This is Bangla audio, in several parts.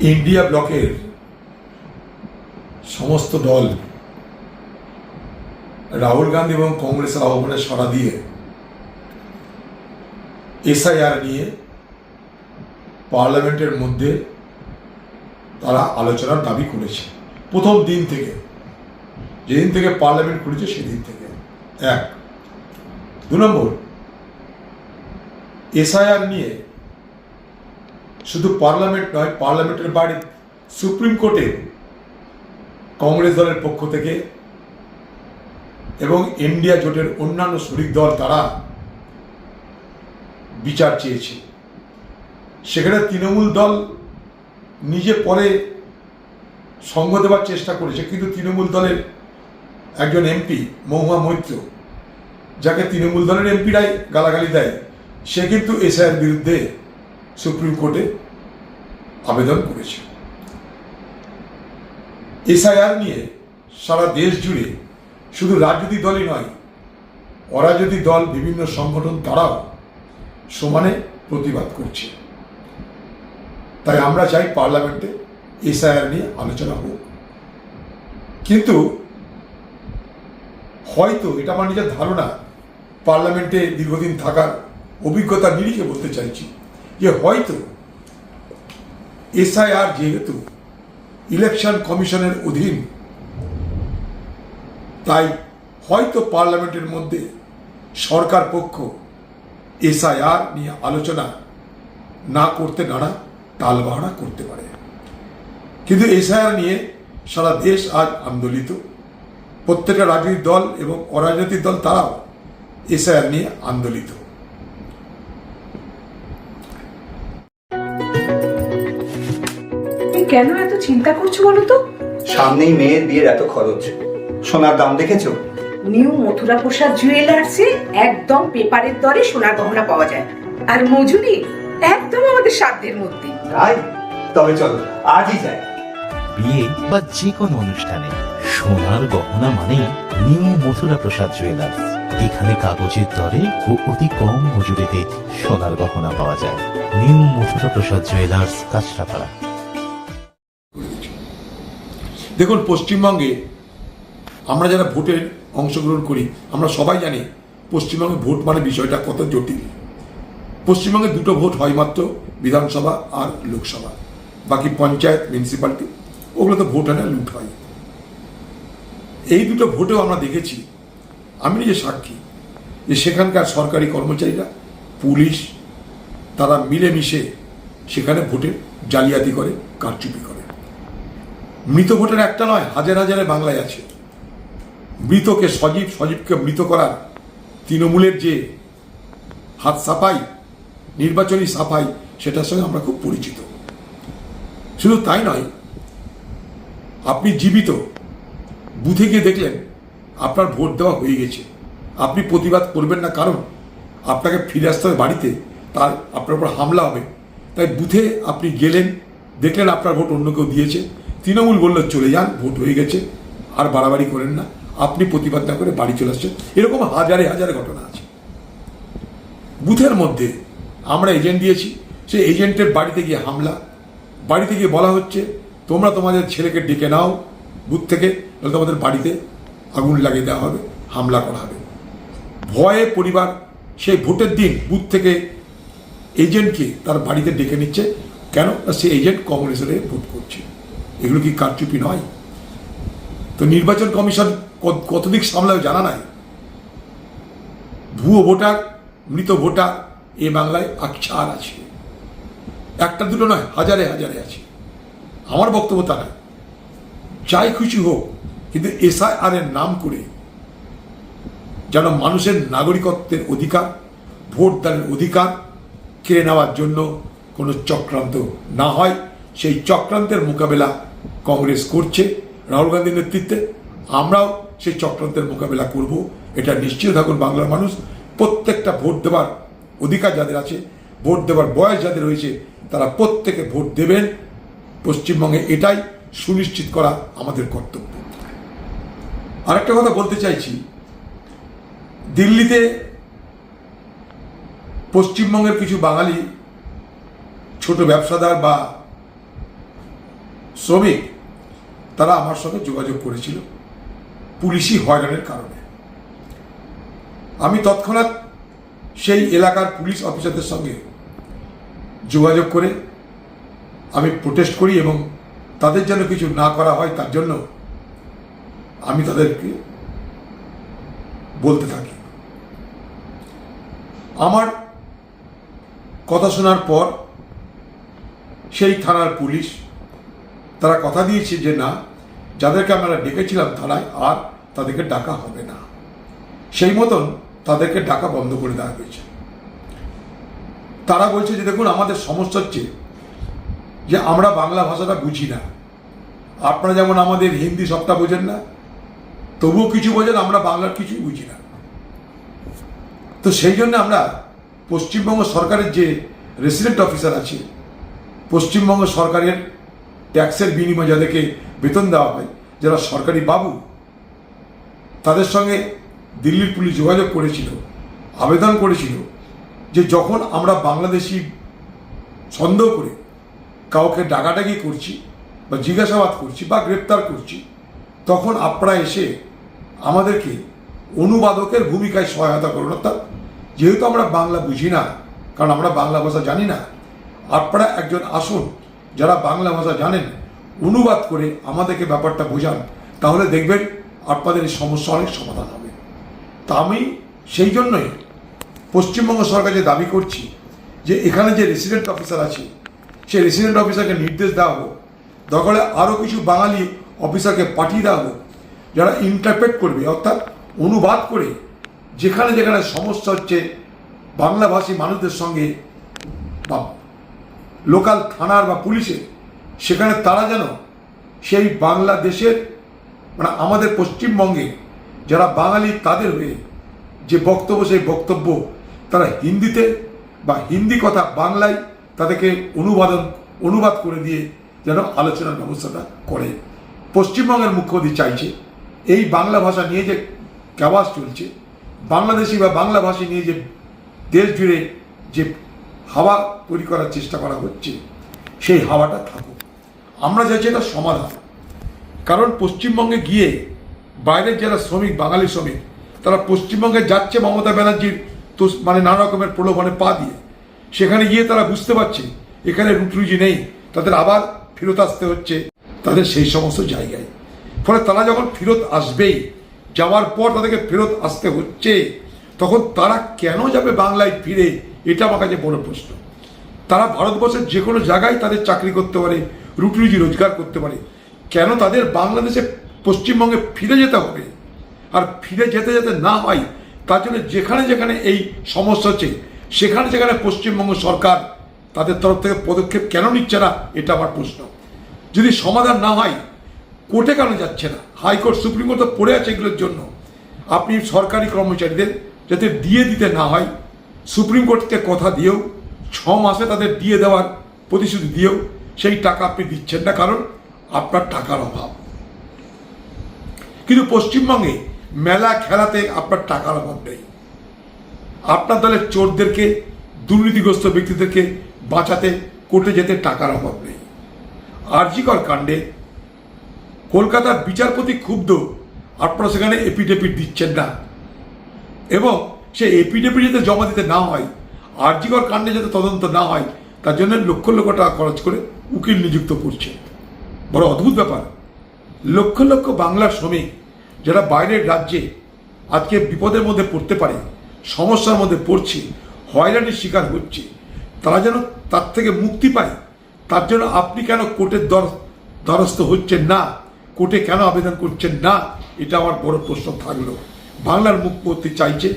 ইন্ডিয়া ব্লকের সমস্ত দল রাহুল গান্ধী এবং কংগ্রেসের আহ্বানে সাড়া দিয়ে এসআইআর নিয়ে পার্লামেন্টের মধ্যে তারা আলোচনার দাবি করেছে। প্রথম দিন থেকে, যেদিন থেকে পার্লামেন্ট খুলেছে সেদিন থেকে। এক। দু নম্বর, এসআইআর নিয়ে শুধু পার্লামেন্ট নয়, পার্লামেন্টের বাড়ি সুপ্রিম কোর্টে, কংগ্রেস দলের পক্ষ থেকে এবং ইন্ডিয়া জোটের অন্যান্য শরিক দল তারা বিচার চেয়েছে। সেখানে তৃণমূল দল নিজে পরে সঙ্গ দেওয়ার চেষ্টা করেছে, কিন্তু তৃণমূল দলের একজন এমপি মহুয়া মৈত্র, যাকে তৃণমূল দলের এমপিরাই গালাগালি দেয়, সে কিন্তু এসআইয়ের বিরুদ্ধে সুপ্রিম কোর্টে আবেদন করেছে। এসআইআর নিয়ে সারা দেশ জুড়ে শুধু রাজনৈতিক দলই নয়, অরাজনৈতিক দল, বিভিন্ন সংগঠন তারাও সমানে প্রতিবাদ করছে। তাই আমরা চাই পার্লামেন্টে এসআইআর নিয়ে আলোচনা হোক। কিন্তু হয়তো, এটা আমার নিজের ধারণা, পার্লামেন্টে দীর্ঘদিন থাকার অভিজ্ঞতা নিরিখে বলতে চাইছি যে হয়তো এসআইআর যেহেতু ইলেকশন কমিশনের অধীন, তাই হয়তো পার্লামেন্টের মধ্যে সরকার পক্ষ এসআইআর নিয়ে আলোচনা না করতে নানা টালবাহানা করতে পারে। কিন্তু এসআইআর নিয়ে সারা দেশ আজ আন্দোলিত। প্রত্যেকটা রাজনৈতিক দল এবং অরাজনৈতিক দল তারাও এসআইআর নিয়ে আন্দোলিত। কেন এত চিন্তা করছ বলো তো? সামনেই মেয়ের বিয়ের এত খরচ। সোনার দাম দেখেছ? নিউ মথুরা প্রসাদ জুয়েলার্সে একদম পেপারের দরে সোনার গহনা পাওয়া যায়। আর মজুরি একদম আমাদের সাধ্যের মধ্যে। তাই? তবে চলো আজই যাই। বিয়ে বা যে কোনো অনুষ্ঠানে সোনার গহনা মানে নিউ মথুরা প্রসাদ জুয়েলার্স। এখানে কাগজের দরে ও অতি কম মজুরিতে সোনার গহনা পাওয়া যায়। New Mathura Prasad jewellers Kanchrapara. দেখুন, পশ্চিমবঙ্গে আমরা যারা ভোটের অংশগ্রহণ করি, আমরা সবাই জানি পশ্চিমবঙ্গে ভোট মানে বিষয়টা কত জটিল। পশ্চিমবঙ্গে দুটো ভোট হয় মাত্র, বিধানসভা আর লোকসভা। বাকি পঞ্চায়েত মিউনিসিপ্যালিটি ওগুলো তো ভোট হয় না, লুট হয়। এই দুটো ভোটেও আমরা দেখেছি। আমি নিজে সাক্ষী যে সেখানকার সরকারি কর্মচারীরা, পুলিশ, তারা মিলেমিশে সেখানে ভোটের জালিয়াতি করে, কারচুপি করে। মৃত ভোটের একটা নয়, হাজার হাজারে বাংলায় আছে। মৃতকে সজীব, সজীবকে মৃত করার তৃণমূলের যে হাত সাফাই, নির্বাচনী সাফাই, সেটার সঙ্গে আমরা খুব পরিচিত। শুধু তাই নয়, আপনি জীবিত, বুথে গিয়ে দেখলেন, আপনার ভোট দেওয়া হয়ে গেছে। আপনি প্রতিবাদ করবেন না, কারণ আপনাকে ফিরে আসতে হবে বাড়িতে, তার আপনার উপর হামলা হবে। তাই বুথে আপনি গেলেন, দেখলেন আপনার ভোট অন্য কেউ দিয়েছে। তৃণমূল বলল, চলে যান, ভোট হয়ে গেছে, আর বাড়াবাড়ি করেন না। আপনি প্রতিবাদ না করে বাড়ি চলে আসছেন। এরকম হাজারে হাজারে ঘটনা আছে। বুথের মধ্যে আমরা এজেন্ট দিয়েছি। সেই এজেন্টের বাড়িতে গিয়ে হামলা। বাড়িতে গিয়ে বলা হচ্ছে, তোমরা তোমাদের ছেলেকে ডেকে নাও বুথ থেকে তোমাদের বাড়িতে আগুন লাগিয়ে দেওয়া হবে, হামলা করা হবে। ভয়ে পরিবার সেই ভোটের দিন বুথ থেকে এজেন্টকে তার বাড়িতে ডেকে নিচ্ছে। কেন? সে এজেন্ট কংগ্রেসের ভোট করছে। এগুলো কি কারচুপি নয়? তো নির্বাচন কমিশন কতদিক সামলায় জানা নাই। ভুয়ো ভোটার, মৃত ভোটার এ বাংলায় আকছার আছে। একটা দুটো নয়, হাজারে হাজারে আছে। আমার বক্তব্য তা নয়। যাই খুশি হোক, কিন্তু এসআইআর এর নাম করে যেন মানুষের নাগরিকত্বের অধিকার, ভোটদানের অধিকার কেড়ে নেওয়ার জন্য কোনো চক্রান্ত না হয়, সেই চক্রান্তের মোকাবেলা কংগ্রেস করছে, রাহুল গান্ধীর নেতৃত্বে, আমরাও সেই চক্রান্তের মোকাবেলা করব। এটা নিশ্চিত থাকুন বাংলার মানুষ, প্রত্যেকটা ভোট দেওয়ার অধিকার যাদের আছে, ভোট দেওয়ার বয়স যাদের হয়েছে তারা প্রত্যেকে ভোট দেবেন। পশ্চিমবঙ্গে এটাই সুনিশ্চিত করা আমাদের কর্তব্য। আরেকটা কথা বলতে চাইছি, দিল্লিতে পশ্চিমবঙ্গের কিছু বাঙালি ছোট ব্যবসাদার বা শ্রমিক, তারা আমার সঙ্গে যোগাযোগ করেছিল পুলিশি হয়রানির কারণে। আমি তৎক্ষণাৎ সেই এলাকার পুলিশ অফিসারদের সঙ্গে যোগাযোগ করে আমি প্রোটেস্ট করি এবং তাদের যেন কিছু না করা হয় তার জন্য আমি তাদেরকে বলতে থাকি। আমার কথা শোনার পর সেই থানার পুলিশ তারা কথা দিয়েছে যে না, যাদেরকে আমরা ডেকেছিলাম থানায় আর তাদেরকে ডাকা হবে না। সেই মতন তাদেরকে ডাকা বন্ধ করে দেওয়া হয়েছে। তারা বলছে যে দেখুন, আমাদের সমস্যা হচ্ছে যে আমরা বাংলা ভাষাটা বুঝি না। আপনারা যেমন আমাদের হিন্দি সবটা বোঝেন না, তবুও কিছু বোঝেন, আমরা বাংলার কিছুই বুঝি না। তো সেই জন্য আমরা পশ্চিমবঙ্গ সরকারের যে রেসিডেন্ট অফিসার আছে, পশ্চিমবঙ্গ সরকারের ট্যাক্সের বিনিময়ে যাদেরকে বেতন দেওয়া হয়, যারা সরকারি বাবু, তাদের সঙ্গে দিল্লির পুলিশ যোগাযোগ করেছিল, আবেদন করেছিল যে যখন আমরা বাংলাদেশি সন্দেহ করে কাউকে ডাকাডাকি করছি বা জিজ্ঞাসাবাদ করছি বা গ্রেপ্তার করছি, তখন আপনারা এসে আমাদেরকে অনুবাদকের ভূমিকায় সহায়তা করুন। অর্থাৎ যেহেতু আমরা বাংলা বুঝি না, কারণ আমরা বাংলা ভাষা জানি না, আপনারা একজন আসুন যারা বাংলা ভাষা জানেন, অনুবাদ করে আমাদেরকে ব্যাপারটা বোঝান, তাহলে দেখবেন আপনাদের এই সমস্যা অনেক সমাধান হবে। তা আমি সেই জন্যই পশ্চিমবঙ্গ সরকার যে দাবি করছি, যে এখানে যে রেসিডেন্ট অফিসার আছে, সেই রেসিডেন্ট অফিসারকে নির্দেশ দেওয়া হোক হলে আরও কিছু বাঙালি অফিসারকে পাঠিয়ে দেওয়া হোক, যারা ইন্টারপ্রেট করবে, অর্থাৎ অনুবাদ করে যেখানে যেখানে সমস্যা হচ্ছে বাংলাভাষী মানুষদের সঙ্গে বা লোকাল থানার বা পুলিশের, সেখানে তারা যেন সেই বাংলাদেশের মানে আমাদের পশ্চিমবঙ্গে যারা বাঙালি তাদের হয়ে যে বক্তব্য, সেই বক্তব্য তারা হিন্দিতে বা হিন্দি কথা বাংলায় তাদেরকে অনুবাদন, অনুবাদ করে দিয়ে যেন আলোচনার ব্যবস্থাটা করে। পশ্চিমবঙ্গের মুখ্যমন্ত্রী চাইছে, এই বাংলা ভাষা নিয়ে যে ক্যাবাস চলছে, বাংলাদেশি বা বাংলাভাষী নিয়ে যে দেশ জুড়ে যে হাওয়া তৈরি করার চেষ্টা করা হচ্ছে, সেই হাওয়াটা থাকুক। আমরা চাইছি এটা সমাধান। কারণ পশ্চিমবঙ্গে গিয়ে বাইরের যারা শ্রমিক, বাঙালি শ্রমিক, তারা পশ্চিমবঙ্গে যাচ্ছে মমতা ব্যানার্জির তো মানে নানা রকমের প্রলোভনে পা দিয়ে। সেখানে গিয়ে তারা বুঝতে পারছে, এখানে রুটরুজি নেই, তাদের আবার ফেরত আসতে হচ্ছে তাদের সেই সমস্ত জায়গায়। ফলে তারা যখন ফেরত আসবেই, যাওয়ার পর তাদেরকে ফেরত আসতে হচ্ছে, তখন তারা কেন যাবে বাংলায় ফিরে? এটা আমার কাছে বড় প্রশ্ন। তারা ভারতবর্ষের যে কোনো জায়গায় তাদের চাকরি করতে পারে রুটি রুজি রোজগার করতে পারে। কেন তাদের বাংলাদেশে পশ্চিমবঙ্গে ফিরে যেতে হবে? আর ফিরে যেতে যেতে না হয়, তার জন্য যেখানে যেখানে এই সমস্যা হচ্ছে, সেখানে যেখানে পশ্চিমবঙ্গ সরকার তাদের তরফ থেকে পদক্ষেপ কেন নিচ্ছে না, এটা আমার প্রশ্ন। যদি সমাধান না হয়, কোর্টে কেন যাচ্ছে না? হাইকোর্ট, সুপ্রিম কোর্ট তো পড়ে আছে এগুলোর জন্য। আপনি সরকারি কর্মচারীদের যাতে দিয়ে দিতে না হয় সুপ্রিম কোর্টকে কথা দিয়েও, ছ মাসে তাদের দিয়ে দেওয়ার প্রতিশ্রুতি দিয়েও, সেই টাকা আপনি দিচ্ছেন না, কারণ আপনার টাকার অভাব। কিন্তু পশ্চিমবঙ্গে মেলা খেলাতে আপনার টাকার অভাব নেই। আপনার দলের চোরদেরকে, দুর্নীতিগ্রস্ত ব্যক্তিদেরকে বাঁচাতে, কোর্টে যেতে টাকার অভাব নেই। আরজিকর কাণ্ডে কলকাতার বিচারপতি ক্ষুব্ধ, আপনারা সেখানে এপিডেপিট দিচ্ছেন না। এবং সে এপিডেপিট যাতে জমা দিতে না হয়, আরজিকর কাণ্ডে যাতে তদন্ত না হয়, তার জন্য লক্ষ লক্ষ টাকা খরচ করে উকিল নিযুক্ত করছে। বড় অদ্ভুত ব্যাপার। লক্ষ লক্ষ বাংলার শ্রমিক যারা বাইরের রাজ্যে আজকে বিপদের মধ্যে পড়তে পারে, সমস্যার মধ্যে পড়ছে, হয়রানির শিকার হচ্ছে, তারা যেন তার থেকে মুক্তি পায়, তার জন্য আপনি কেন কোর্টের দর দ্বারস্থ হচ্ছেন না? কোর্টে কেন আবেদন করছেন না? এটা আমার বড় প্রশ্ন থাকল। বাংলার মুখ্যমন্ত্রী চাইছে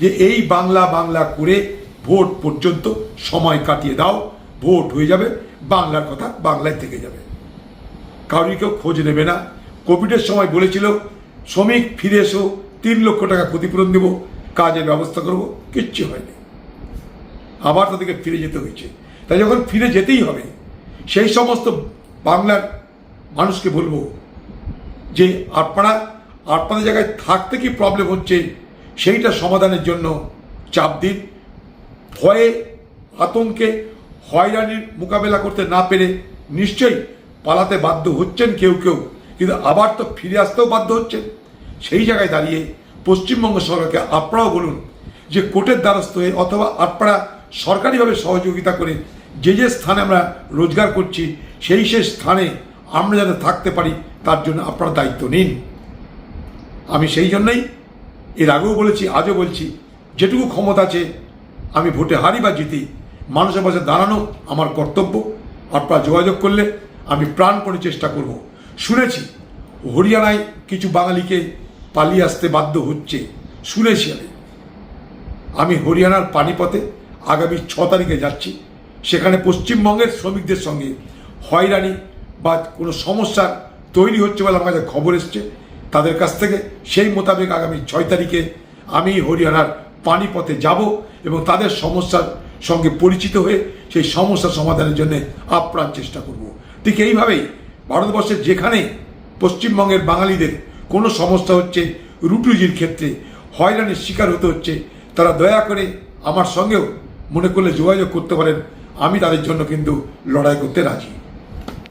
যে এই বাংলা বাংলা করে ভোট পর্যন্ত সময় কাটিয়ে দাও, ভোট হয়ে যাবে, বাংলার কথা বাংলায় থেকে যাবে। কাউরি কেউ খোঁজ নেবে না। কোভিডের সময় বলেছিল, শ্রমিক ফিরে এসো, তিন লক্ষ টাকা ক্ষতিপূরণ দেবো, কাজের ব্যবস্থা করব, কিচ্ছু হয়নি। আবার তাদেরকে ফিরে যেতে হয়েছে। তাই যখন ফিরে যেতেই হবে, সেই সমস্ত বাংলার মানুষকে বলব যে, আপনারা, আপনাদের জায়গায় থাকতে কি প্রবলেম হচ্ছে? সেইটা সমাধানের জন্য চাপ দিন। ভয়ে, আতঙ্কে, হয়রানির মোকাবেলা করতে না পেরে নিশ্চয়ই পালাতে বাধ্য হচ্ছেন কেউ কেউ, কিন্তু আবার তো ফিরে আসতেও বাধ্য হচ্ছেন। সেই জায়গায় দাঁড়িয়ে পশ্চিমবঙ্গ সরকারকে আপনারাও বলুন যে কোর্টের দ্বারস্থ হয়ে অথবা আপনারা সরকারিভাবে সহযোগিতা করে যে যে স্থানে আমরা রোজগার করছি, সেই সেই স্থানে আমরা যাতে থাকতে পারি, তার জন্য আপনারা দায়িত্ব নিন। আমি সেই জন্যই এর আগেও বলেছি, আজও বলছি, যেটুকু ক্ষমতা আছে, আমি ভোটে হারি বা জিতি, মানুষের পাশে দাঁড়ানো আমার কর্তব্য। আপনারা যোগাযোগ করলে আমি প্রাণপণে চেষ্টা করব। শুনেছি, হরিয়ানায় কিছু বাঙালিকে পালিয়ে আসতে বাধ্য হচ্ছে, শুনেছি আমি। আমি হরিয়ানার পানিপথে আগামী ছ তারিখে যাচ্ছি। সেখানে পশ্চিমবঙ্গের শ্রমিকদের সঙ্গে হয়রানি বা কোনো সমস্যা তৈরি হচ্ছে বলে আমার কাছে খবর এসছে। তাদের কাছ থেকে সেই মোতাবেক আগামী ছয় তারিখে আমি হরিয়ানার পানিপথে যাব এবং তাদের সমস্যার সঙ্গে পরিচিত হয়ে সেই সমস্যা সমাধানের জন্য আপ্রাণ চেষ্টা করব। ঠিক এইভাবেই ভারতবর্ষের যেখানে পশ্চিমবঙ্গের বাঙালিদের কোনো সমস্যা হচ্ছে, রুটুজির ক্ষেত্রে হয়রানির শিকার হতে হচ্ছে, তারা দয়া করে আমার সঙ্গেও মনে করলে যোগাযোগ করতে পারেন। আমি তাদের জন্য কিন্তু লড়াই করতে রাজি।